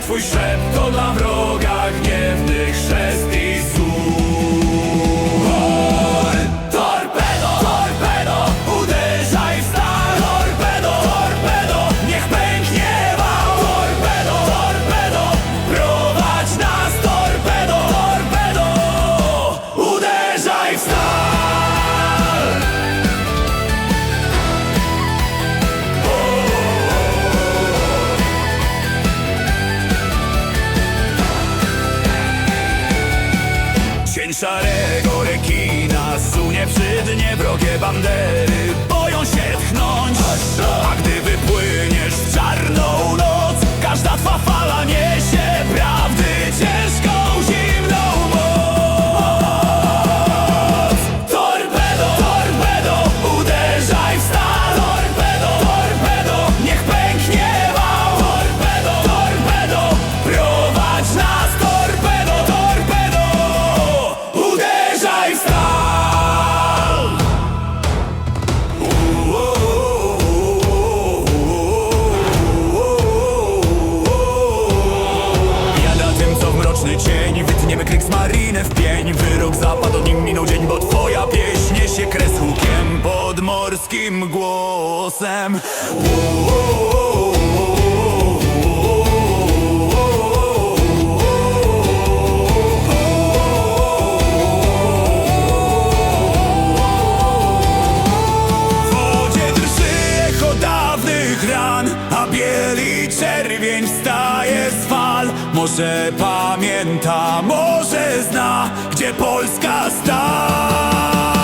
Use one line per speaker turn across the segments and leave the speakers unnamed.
Twój szept to dla wroga gniewny. swego rekina. Sunie przy dnie wrogie bandery. Boją się tchnąć, a gdy wypłynie kres hukiem podmorskim głosem. Czerwień wstaje z fal. Może pamięta, może zna, gdzie Polska stała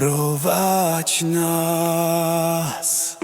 prowadź nas.